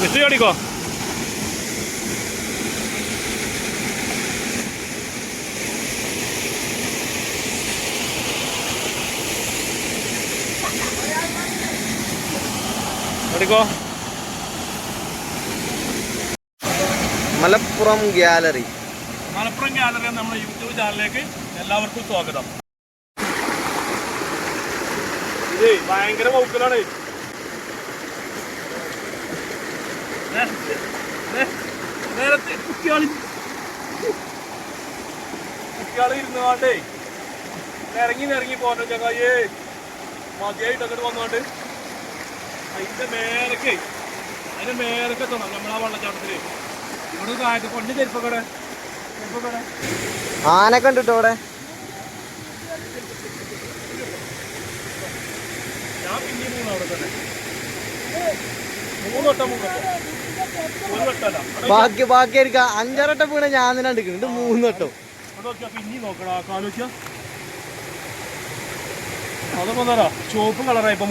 വിഷു ചാടിക്കോ ചാടിക്കോ മലപ്പുറം ഗ്യാലറി മലപ്പുറം എന്ന നമ്മുടെ യൂട്യൂബ് ചാനലിലേക്ക് എല്ലാവർക്കും സ്വാഗതം. ഇതേ ഭയങ്കര വൗക്കലാണ് നേരത്തെ കുട്ടികൾ കുട്ടികൾ ഇരുന്നുകൊണ്ടേ ഇറങ്ങി ഇറങ്ങി പോകണ്ട ചങ്ങായേ. മതിയായിട്ട് അങ്ങോട്ട് വന്നോണ്ട് അതിന്റെ മേലൊക്കെ അതിന്റെ മേലൊക്കെ തോന്നാം നമ്മളാ വെള്ളച്ചാട്ടത്തിൽ. ഇവിടെ കാറ്റ് കൊണ്ട് ചെരുപ്പക്കടെ ചെരുപ്പക്കടെ ആന കണ്ടിട്ടോ അവിടെ? ഞാൻ പിന്നെ അവിടെ തന്നെ. ബാക്കി ബാക്കി ആയിരിക്കാം അഞ്ചാറട്ടം വീണ ഞാൻ തന്നെ എടുക്കുന്നുണ്ട് മൂന്ന് വട്ടം അവിടെ നോക്കിയാ നോക്കടാ കാലോച്ചാ അതൊക്കെ തരാ ചുവപ്പ് കളറായി ഇപ്പൊ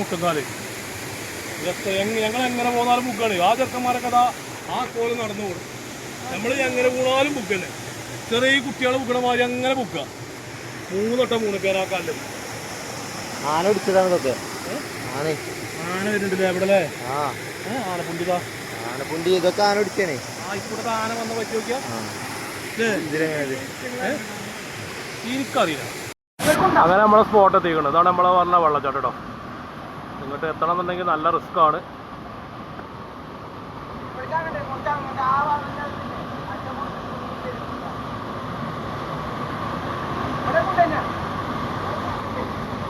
എങ്ങ- ഞങ്ങൾ എങ്ങനെ പോന്നാലും ബുക്കാണ് ആ ചെറുക്കന്മാരൊക്കെ അതാ ആ കോൽ നടന്നു പോകും നമ്മൾ എങ്ങനെ പോണാലും ബുക്കന്നെ ചെറിയ കുട്ടികളെ ബുക്കണ മാതിരി അങ്ങനെ ബുക്ക മൂന്ന് വട്ടം മൂന്ന് പേരാ കാലിൽ ആന ഇതൊക്കെ ആനേ. ആന വരുന്നുണ്ടല്ലേ എവിടെ ആ. ആനപ്പുണ്ടി ഇതൊക്കെ ആന പിടിക്കണേ ആ ഇപ്പോഴത്തെ ആന വന്ന പറ്റി നോക്കിയാ? എനിക്കറിയില്ല അങ്ങനെ നമ്മളെ സ്പോട്ട് എത്തിക്കണം ഇതാണ് നമ്മളെ പറഞ്ഞ വെള്ളച്ചാട്ടം ഇങ്ങോട്ട് എത്തണം എന്നുണ്ടെങ്കിൽ നല്ല റിസ്ക് ആണ്.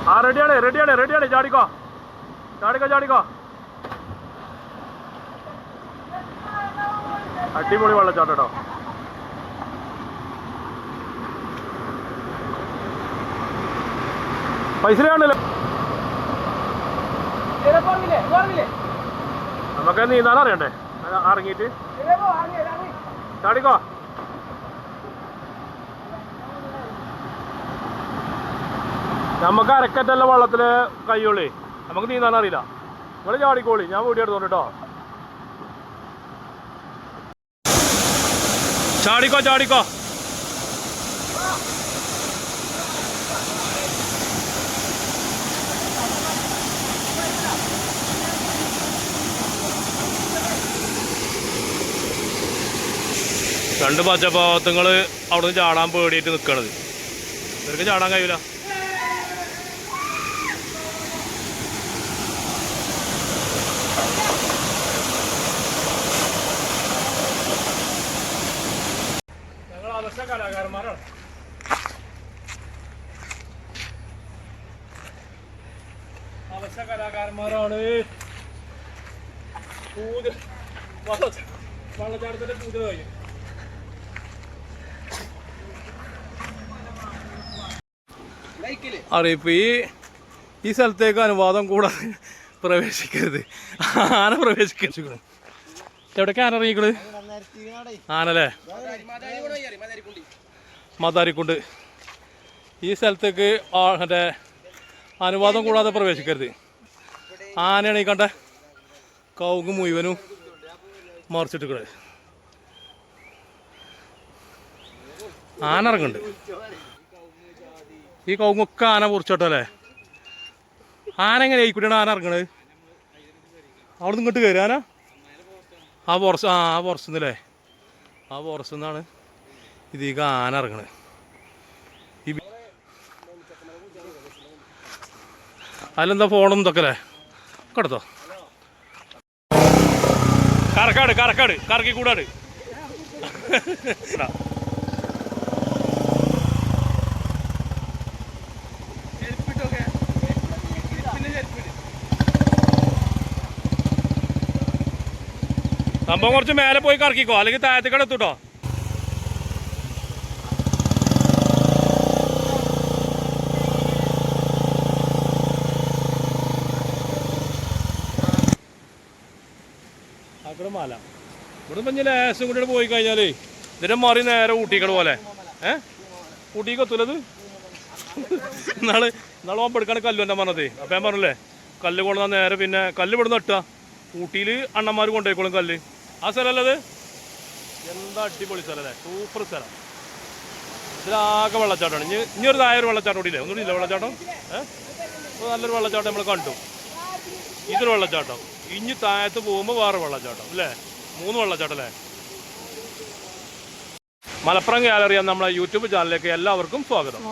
ആ റെഡിയാണ് റെഡിയാണ് റെഡിയാണ് ചാടിക്കോ. ചാടിക്കോ ചാടിക്കോ. അടിപൊളി വെള്ളച്ചാട്ടം പൈസ നമുക്ക് നീന്താൻ അറിയണ്ടേ? ഇറങ്ങിയിട്ട്. ചാടിക്കോ. നമുക്ക് അരക്കറ്റല്ല വള്ളത്തിൽ കയ്യോളി നമുക്ക് നീന്താൻ അറിയില്ല. നിങ്ങൾ ചാടിക്കോളി. ഞാൻ വീട്ടിൽ എടുത്തോണ്ട് കേട്ടോ ചാടിക്കോ ചാടിക്കോ. രണ്ട് പച്ചപ്പാവത്തുങ്ങൾ അവിടുന്ന് ചാടാൻ പേടിയിട്ട് നിൽക്കണത് ഇവർക്ക് ചാടാൻ കഴിയില്ല ഞങ്ങൾ കലാകാരന്മാരാണ്. അവശ്യ കലാകാരന്മാരാണ്. വെള്ളച്ച- വെള്ളച്ചാട്ടത്തിന്റെ പൂജ കഴിഞ്ഞു. അറിയിപ്പ് ഈ ഈ സ്ഥലത്തേക്ക് അനുവാദം കൂടാതെ പ്രവേശിക്കരുത്. ആന പ്രവേശിക്കരുത്. എവിടേക്ക് ആന ആണല്ലേ? മതാരിക്കുണ്ട് ഈ സ്ഥലത്തേക്ക് മറ്റേ അനുവാദം കൂടാതെ പ്രവേശിക്കരുത്. ആനയാണ് ഈ കണ്ട കൗകും മുഴുവനും മറിച്ചിട്ട് ആന ഇറങ്ങുന്നുണ്ട് ഈ കൗങ്ങൊക്കെ ആന പൊറിച്ചോട്ടല്ലേ ആന എങ്ങനെ ആയിക്കൂട്ടിയാണ് ആന ഇറങ്ങണത്? അവിടെ നിന്ന് ഇങ്ങോട്ട് കയറി ആന. ആ ഫോറസ് ആ ആ ഫോറസ്റ്റ് നിന്നല്ലേ ആ പുറത്തുനിന്നാണ് ഇതിക്ക് ആന ഇറങ്ങണത്. ഈ അതിലെന്താ ഫോണും ഇതൊക്കെ അല്ലേ? കടത്തോ കറക്കാട് കറക്കാട് കറക്കി കൂടാട്. സംഭവം കുറച്ച് മേലെ പോയി കറക്കിക്കോ. അല്ലെങ്കിൽ താഴത്തേക്കടെ എത്തൂട്ടോ. അവിടെ മല. ഇവിടെ ഇപ്പം ലേശം കൂടി പോയി കഴിഞ്ഞാലേ ഇതിന്റെ മറി നേരെ ഊട്ടിക്കട പോലെ. ഏ? ഊട്ടിക്ക് നാൾ നാളെ ഓൻ കല്ലു എന്റെ പറഞ്ഞത്. അപ്പം ഞാൻ പറഞ്ഞല്ലേ കല്ല് കൊണ്ടുവന്നാൽ നേരെ പിന്നെ കല്ല് ഇവിടുന്ന് ഇട്ടാ ഊട്ടിയിൽ അണ്ണന്മാര് കൊണ്ടുപോയിക്കോളും കല്ല്. ആ സ്ഥലമല്ലത്? എന്താ അടിപൊളി സ്ഥലം അല്ലേ? സൂപ്പർ സ്ഥലം. ഇതിലാകെ വെള്ളച്ചാട്ടമാണ്. ഇനി ഇനി ഒരു തായ ഒരു വെള്ളച്ചാട്ടം കൂടി ഇല്ലേ? ഒന്നുകൂടി ഇല്ല വെള്ളച്ചാട്ടം? ഏഹ് നല്ലൊരു വെള്ളച്ചാട്ടം നമ്മൾ കണ്ടു. ഇതൊരു വെള്ളച്ചാട്ടം. ഇനി താഴത്ത് പോകുമ്പോൾ വേറെ വെള്ളച്ചാട്ടം അല്ലേ? മൂന്ന് വെള്ളച്ചാട്ടം അല്ലേ? മലപ്പുറം ഗാലറി എന്ന നമ്മളെ യൂട്യൂബ് ചാനലിലേക്ക് എല്ലാവർക്കും സ്വാഗതം.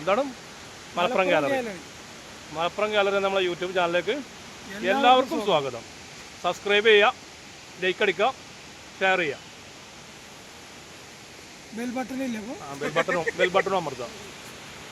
എന്താണ്? മലപ്പുറം ഗാലറി മലപ്പുറം ഗാലറി നമ്മളെ യൂട്യൂബ് ചാനലിലേക്ക് എല്ലാവർക്കും സ്വാഗതം. സബ്സ്ക്രൈബ് ചെയ്യുക. ലൈക്ക് അടിക്കുക ഷെയർ ചെയ്യുക ബെൽ ബട്ടൺ ബെൽ ബട്ടണോ ബെൽ ബട്ടൺ അമർത്തുക